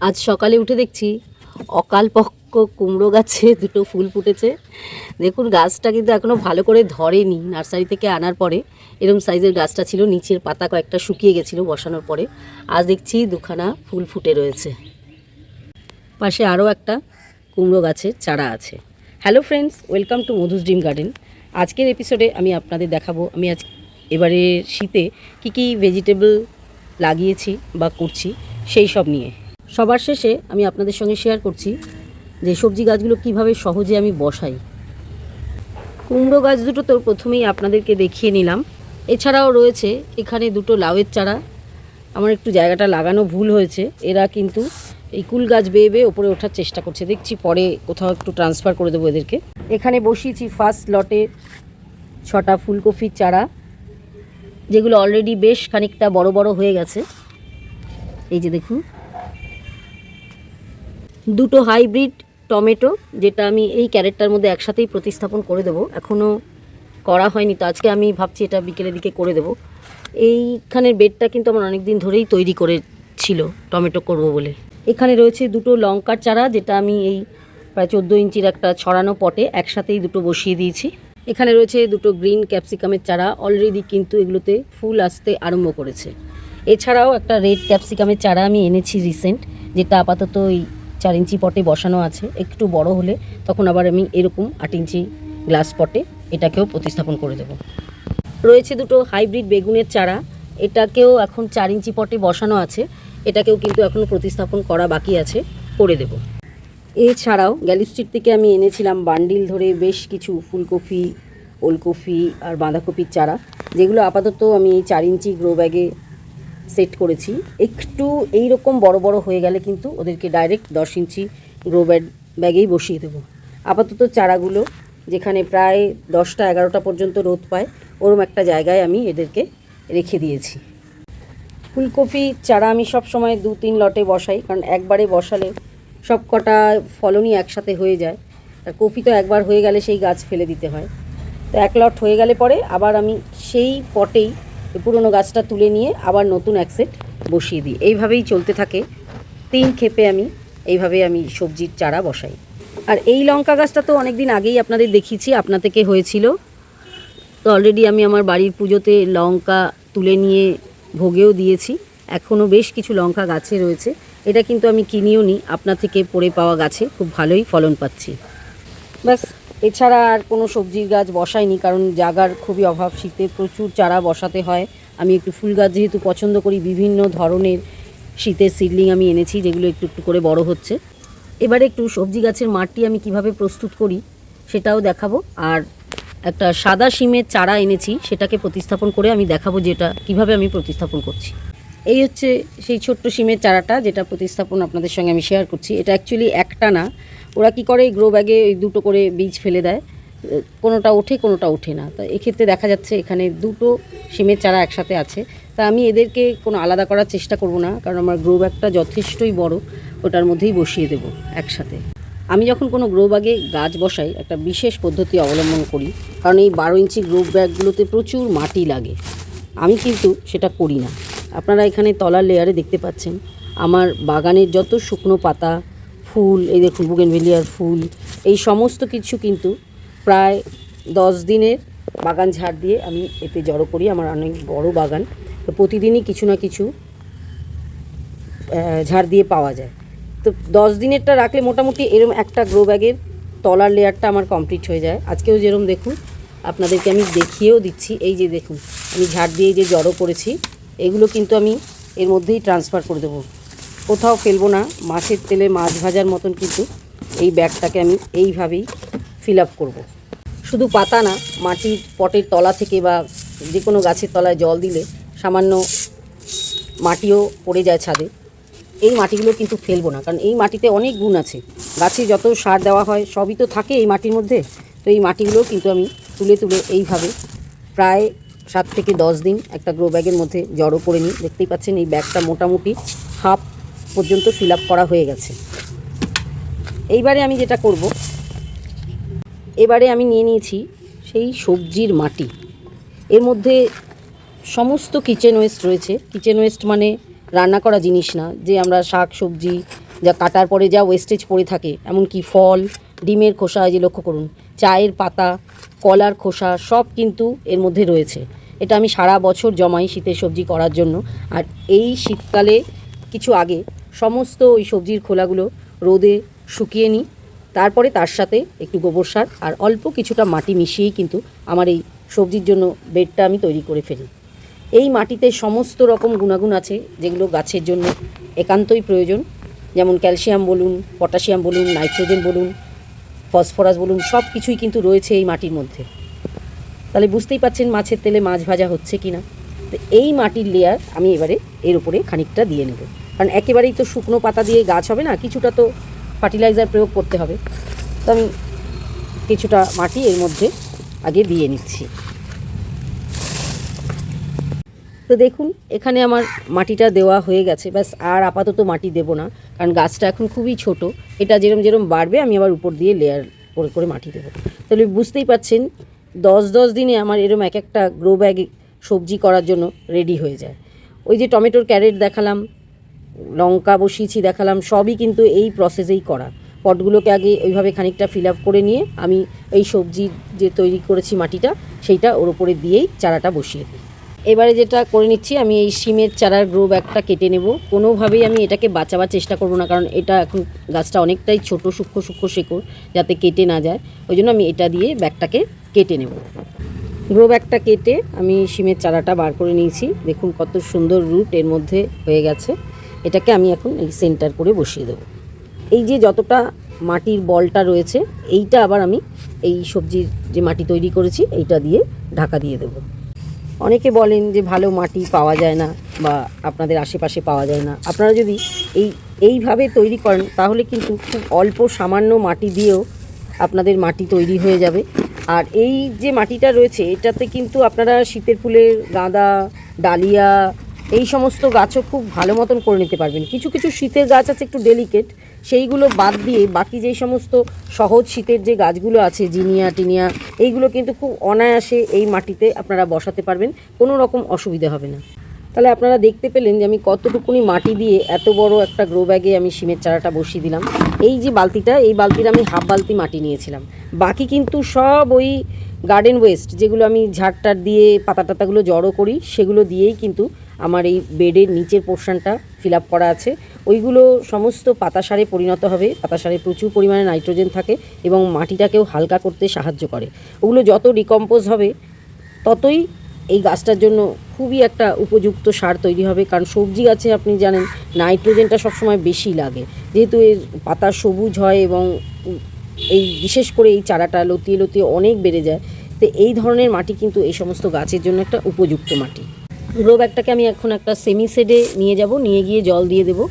আজ সকালে উঠে দেখছি অকাল পক্ক কুমড়ো গাছে দুটো ফুল ফুটেছে। দেখুন, গাছটা কিন্তু এখনও ভালো করে ধরেনি নার্সারি থেকে আনার পরে। এরকম সাইজের গাছটা ছিল, নিচের পাতা কয়েকটা শুকিয়ে গেছিল বসানোর পরে। আজ দেখছি দুখানা ফুল ফুটে রয়েছে। পাশে আরও একটা কুমড়ো গাছের চারা আছে। Hello friends welcome to Madhu's dream garden আজকের এপিসোডে আমি আপনাদের দেখাবো, আমি আজ এবারে শীতে কি কি ভেজিটেবল লাগিয়েছি বা করছি সেই সব নিয়ে। সবার শেষে আমি আপনাদের সঙ্গে শেয়ার করছি যে সবজি গাছগুলো কীভাবে সহজে আমি বসাই। কুমড়ো গাছ দুটো তো প্রথমেই আপনাদেরকে দেখিয়ে নিলাম। এছাড়াও রয়েছে এখানে দুটো লাউয়ের চারা। আমার একটু জায়গাটা লাগানো ভুল হয়েছে। এরা কিন্তু এই কুল গাছ বেয়ে বেয়ে ওপরে ওঠার চেষ্টা করছে। দেখছি পরে কোথাও একটু ট্রান্সফার করে দেবো এদেরকে। এখানে বসিয়েছি ফার্স্ট লটে ছটা ফুলকপির চারা, যেগুলো অলরেডি বেশ খানিকটা বড় বড় হয়ে গেছে। এই যে দেখুন। দুটো হাইব্রিড টমেটো, যেটা আমি এই ক্যারেটটার মধ্যে একসাথেই প্রতিস্থাপন করে দেবো। এখনও করা হয়নি, তো আজকে আমি ভাবছি এটা বিকেলের দিকে করে দেবো। এইখানের বেডটা কিন্তু আমার অনেক দিন ধরেই তৈরি করেছিল টমেটো করব বলে। এখানে রয়েছে দুটো লঙ্কার চারা, যেটা আমি এই প্রায় চোদ্দ ইঞ্চির একটা ছড়ানো পটে একসাথেই দুটো বসিয়ে দিয়েছি। এখানে রয়েছে দুটো গ্রিন ক্যাপসিকামের চারা, অলরেডি কিন্তু এগুলোতে ফুল আসতে আরম্ভ করেছে। এছাড়াও একটা রেড ক্যাপসিকামের চারা আমি এনেছি রিসেন্ট, যেটা আপাতত ওই চার ইঞ্চি পটে বসানো আছে। একটু বড় হলে তখন আবার আমি এরকম আট ইঞ্চি গ্লাস পটে এটাকেও প্রতিস্থাপন করে দেবো। রয়েছে দুটো হাইব্রিড বেগুনের চারা। এটাকেও এখন চার ইঞ্চি পটে বসানো আছে। এটাকেও কিন্তু এখনও প্রতিস্থাপন করা বাকি আছে, করে দেব। এছাড়াও গ্যালি স্ট্রিট থেকে আমি এনেছিলাম বান্ডিল ধরে বেশ কিছু ফুলকপি, ওলকপি আর বাঁধাকপির চারা, যেগুলো আপাতত আমি চার ইঞ্চি গ্রো ব্যাগে সেট করেছি। একটু এই রকম বড় বড় হয়ে গেলে কিন্তু ওদেরকে ডাইরেক্ট দশ ইঞ্চি গ্রো ব্যাগ ব্যাগেই বসিয়ে দেবো। আপাতত চারাগুলো যেখানে প্রায় দশটা এগারোটা পর্যন্ত রোদ পায়, ওরম একটা জায়গায় আমি এদেরকে রেখে দিয়েছি। ফুলকপি চারা আমি সব সময় দু তিন লটে বসাই, কারণ একবারে বসালে সব কটা ফলনই একসাথে হয়ে যায়। আর কপি তো একবার হয়ে গেলে সেই গাছ ফেলে দিতে হয়। তো এক লট হয়ে গেলে পরে আবার আমি সেই পটেই পুরনো গাছটা তুলে নিয়ে আবার নতুন এক সেট বসিয়ে দিই। এইভাবেই চলতে থাকে। তিন ক্ষেপে আমি এইভাবে আমি সবজির চারা বসাই। আর এই লঙ্কা গাছটা তো অনেক দিন আগেই আপনাদের দেখিয়েছি, আপনা থেকে হয়েছিল। তো অলরেডি আমি আমার বাড়ির পুজোতে লঙ্কা তুলে নিয়ে ভোগেও দিয়েছি। এখনও বেশ কিছু লঙ্কা গাছে রয়েছে। এটা কিন্তু আমি কিনিও নি, আপনা থেকে পড়ে পাওয়া গাছে। খুব ভালোই ফলন পাচ্ছি। ব্যাস এছাড়া আর কোনো সবজির গাছ বসাইনি, কারণ জাগার খুবই অভাব, শীতে প্রচুর চারা বসাতে হয়। আমি একটু ফুল গাছ যেহেতু পছন্দ করি, বিভিন্ন ধরনের শীতের সিডলিং আমি এনেছি, যেগুলো একটু একটু করে বড় হচ্ছে। এবারে একটু সবজি গাছের মাটি আমি কীভাবে প্রস্তুত করি, সেটাও দেখাবো। আর একটা সাদা শিমের চারা এনেছি, সেটাকে প্রতিস্থাপন করে আমি দেখাবো যেটা, কীভাবে আমি প্রতিস্থাপন করছি। এই হচ্ছে সেই ছোট্ট শিমের চারাটা, যেটা প্রতিস্থাপন আপনাদের সঙ্গে আমি শেয়ার করছি। এটা অ্যাকচুয়ালি একটা না ওরা কি করে গ্রো ব্যাগে ওই দুটো করে বীজ ফেলে দেয়। কোনোটা ওঠে কোনোটা ওঠে না। তা এক্ষেত্রে দেখা যাচ্ছে এখানে দুটো সিমের চারা একসাথে আছে। তা আমি এদেরকে কোনো আলাদা করার চেষ্টা করব না, কারণ আমার গ্রো ব্যাগটা যথেষ্টই বড়, ওটার মধ্যেই বসিয়ে দেবো একসাথে। আমি যখন কোনো গ্রো ব্যাগে গাছ বসাই, একটা বিশেষ পদ্ধতি অবলম্বন করি, কারণ এই বারো ইঞ্চি গ্রো ব্যাগগুলোতে প্রচুর মাটি লাগে। আমি কিন্তু সেটা করি না। আপনারা এখানে তলার লেয়ারে দেখতে পাচ্ছেন, আমার বাগানের যত শুকনো পাতা ফুল, এই দেখুন বুগেনভেলিয়ার ফুল, এই সমস্ত কিছু কিন্তু প্রায় দশ দিনের বাগান ঝাড় দিয়ে আমি এতে জড়ো করি, আমার অনেক বড় বাগান। তো প্রতিদিনই কিছু না কিছু ঝাড় দিয়ে পাওয়া যায়। তো দশ দিনেরটা রাখলে মোটামুটি এরম একটা গ্রো ব্যাগের তলার লেয়ারটা আমার কমপ্লিট হয়ে যায়। আজকেও যেরম দেখুন, আপনাদেরকে আমি দেখিয়েও দিচ্ছি, এই যে দেখুন, আমি ঝাড় দিয়ে যে জড়ো করেছি, এগুলো কিন্তু আমি এর মধ্যেই ট্রান্সফার করে দেবো। কোথাও ফেলব না, মাছের তেলে মাছ ভাজার মতন কিন্তু এই ব্যাগটাকে আমি এইভাবেই ফিল আপ করব। শুধু পাতা না, মাটির পটের তলা থেকে বা যে কোনো গাছের তলায় জল দিলে সামান্য মাটিও পড়ে যায় ছাদে। এই মাটিগুলো কিন্তু ফেলব না, কারণ এই মাটিতে অনেক গুণ আছে। গাছে যত সার দেওয়া হয়, সবই তো থাকে এই মাটির মধ্যে। তো এই মাটিগুলো কিন্তু আমি তুলে তুলে এইভাবে প্রায় সাত থেকে দশ দিন একটা গ্রো ব্যাগের মধ্যে জড়ো করে নিই। দেখতেই পাচ্ছেন এই ব্যাগটা মোটামুটি হাফ পর্যন্ত ফিল করা হয়ে গেছে। এইবারে আমি যেটা করব, এবারে আমি নিয়ে নিয়েছি সেই সবজির মাটি। এর মধ্যে সমস্ত কিচেন ওয়েস্ট রয়েছে। কিচেন ওয়েস্ট মানে রান্না করা জিনিস না, যে আমরা শাক, সবজি, যা কাটার পরে যা ওয়েস্টেজ পড়ে থাকে, এমনকি ফল, ডিমের খোসা যে লক্ষ্য করুন, চায়ের পাতা, কলার খোসা, সব কিন্তু এর মধ্যে রয়েছে। এটা আমি সারা বছর জমাই শীতের সবজি করার জন্য। আর এই শীতকালে কিছু আগে সমস্ত ওই সবজির খোলাগুলো রোদে শুকিয়ে নিই। তারপরে তার সাথে একটু গোবর সার আর অল্প কিছুটা মাটি মিশিয়েই কিন্তু আমার এই সবজির জন্য বেডটা আমি তৈরি করে ফেলি। এই মাটিতে সমস্ত রকম গুণাগুণ আছে যেগুলো গাছের জন্য একান্তই প্রয়োজন। যেমন ক্যালসিয়াম বলুন, পটাশিয়াম বলুন, নাইট্রোজেন বলুন, ফসফরাস বলুন, সব কিছুই কিন্তু রয়েছে এই মাটির মধ্যে। তাহলে বুঝতেই পাচ্ছেন মাছের তেলে মাছ ভাজা হচ্ছে কি না তো এই মাটির লেয়ার আমি এবারে এর উপরে খানিকটা দিয়ে নেব। কারণ একেবারেই তো শুকনো পাতা দিয়ে গাছ হবে না, কিছুটা তো ফার্টিলাইজার প্রয়োগ করতে হবে। তো আমি কিছুটা মাটি এর মধ্যে আগে দিয়ে নিচ্ছি। তো দেখুন, এখানে আমার মাটিটা দেওয়া হয়ে গেছে। ব্যাস, আর আপাতত মাটি দেব না, কারণ গাছটা এখন খুবই ছোট। এটা যেরম যেরম বাড়বে, আমি আবার উপর দিয়ে লেয়ার করে করে মাটি দেবো। তাহলে বুঝতেই পাচ্ছেন, দশ দশ দিনে আমার এরম এক একটা গ্রো ব্যাগ সবজি করার জন্য রেডি হয়ে যায়। ওই যে টমেটোর ক্যারেট দেখালাম লঙ্কা বসিয়েছি, দেখালাম, সবই কিন্তু এই প্রসেসেই করা। পটগুলোকে আগে ওইভাবে খানিকটা ফিল আপ করে নিয়ে আমি এই সবজির যে তৈরি করেছি মাটিটা, সেইটা ওর উপরে দিয়েই চারাটা বসিয়ে দিই। এবারে যেটা করে নিচ্ছি, আমি এই সিমের চারার গ্রো ব্যাগটা কেটে নেব। কোনোভাবেই আমি এটাকে বাঁচাবার চেষ্টা করব না, কারণ এটা এখন গাছটা অনেকটাই ছোট, সূক্ষ্ম সূক্ষ্ম শেকড়, যাতে কেটে না যায়। ওই জন্য আমি এটা দিয়ে ব্যাগটাকে কেটে নেব। গ্রো ব্যাগটা কেটে আমি সিমের চারাটা বার করে নিয়েছি। দেখুন কত সুন্দর রুট এর মধ্যে হয়ে গেছে। এটাকে আমি এখন এই সেন্টার করে বসিয়ে দেবো। এই যে যতটা মাটির বলটা রয়েছে, এইটা আবার আমি এই সবজির যে মাটি তৈরি করেছি, এইটা দিয়ে ঢাকা দিয়ে দেবো। অনেকে বলেন যে ভালো মাটি পাওয়া যায় না বা আপনাদের আশেপাশে পাওয়া যায় না। আপনারা যদি এই, এইভাবে তৈরি করেন, তাহলে কিন্তু খুব অল্প সামান্য মাটি দিয়েও আপনাদের মাটি তৈরি হয়ে যাবে। আর এই যে মাটিটা রয়েছে, এটাতে কিন্তু আপনারা শীতের ফুলের গাঁদা, ডালিয়া এই সমস্ত গাছও খুব ভালো মতন করে নিতে পারবেন। কিছু কিছু শীতের গাছ আছে একটু ডেলিকেট সেইগুলো বাদ দিয়ে বাকি যেই সমস্ত সহজ শীতের যে গাছগুলো আছে, জিনিয়া, টিনিয়া, এইগুলো কিন্তু খুব অনায়াসে এই মাটিতে আপনারা বসাতে পারবেন, কোনো রকম অসুবিধা হবে না। তাহলে আপনারা দেখতে পেলেন যে আমি কতটুকুনি মাটি দিয়ে এত বড় একটা গ্রো ব্যাগে আমি সিমের চারাটা বসিয়ে দিলাম। এই যে বালতিটা, এই বালতির আমি হাফ বালতি মাটি নিয়েছিলাম। বাকি কিন্তু সব ওই গার্ডেন ওয়েস্ট যেগুলো আমি ঝাড়টার দিয়ে পাতা টাতাগুলো জড়ো করি, সেগুলো দিয়েই কিন্তু আমার এই বেডের নিচের পোর্শনটা ফিল আপ করা আছে। ওইগুলো সমস্ত পাতা সারে পরিণত হবে। পাতা সারে প্রচুর পরিমাণে নাইট্রোজেন থাকে এবং মাটিটাকেও হালকা করতে সাহায্য করে। ওগুলো যত ডিকম্পোজ হবে, ততই এই গাছটার জন্য খুবই একটা উপযুক্ত সার তৈরি হবে। কারণ সবজি গাছে আপনি জানেন, নাইট্রোজেনটা সবসময় বেশি লাগে। যেহেতু এর পাতা সবুজ হয় এবং এই বিশেষ করে এই চারাটা লতিয়ে লতিয়ে অনেক বেড়ে যায়, তো এই ধরনের মাটি কিন্তু এই সমস্ত গাছের জন্য একটা উপযুক্ত মাটি। গ্রো ব্যাগটাকে আমি এখন একটা সেমি সেডে নিয়ে যাব, নিয়ে গিয়ে জল দিয়ে দেবো।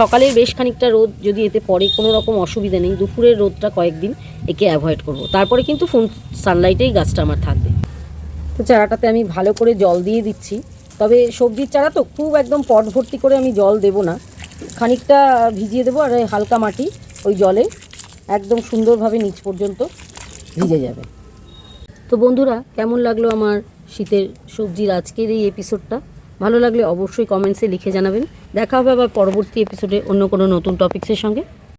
সকালের বেশ খানিকটা রোদ, যদি এতে পড়ে, কোনো রকম অসুবিধা নেই। দুপুরের রোদটা কয়েকদিন একে অ্যাভয়েড করব। তারপরে কিন্তু ফুল সানলাইটেই গাছটা আমার থাকবে। তো চারাটাতে আমি ভালো করে জল দিয়ে দিচ্ছি। তবে সবজির চারা তো খুব একদম পট ভর্তি করে আমি জল দেবো না। খানিকটা ভিজিয়ে দেবো আর হালকা মাটি ওই জলে একদম সুন্দরভাবে নিচ পর্যন্ত ভিজে যাবে। তো বন্ধুরা, কেমন লাগল আমার শীতের সবজির আজকের এই এপিসোডটা ভালো লাগলে অবশ্যই কমেন্টসে লিখে জানাবেন। দেখা হবে আবার পরবর্তী এপিসোডে অন্য কোনো নতুন টপিক্সের সঙ্গে।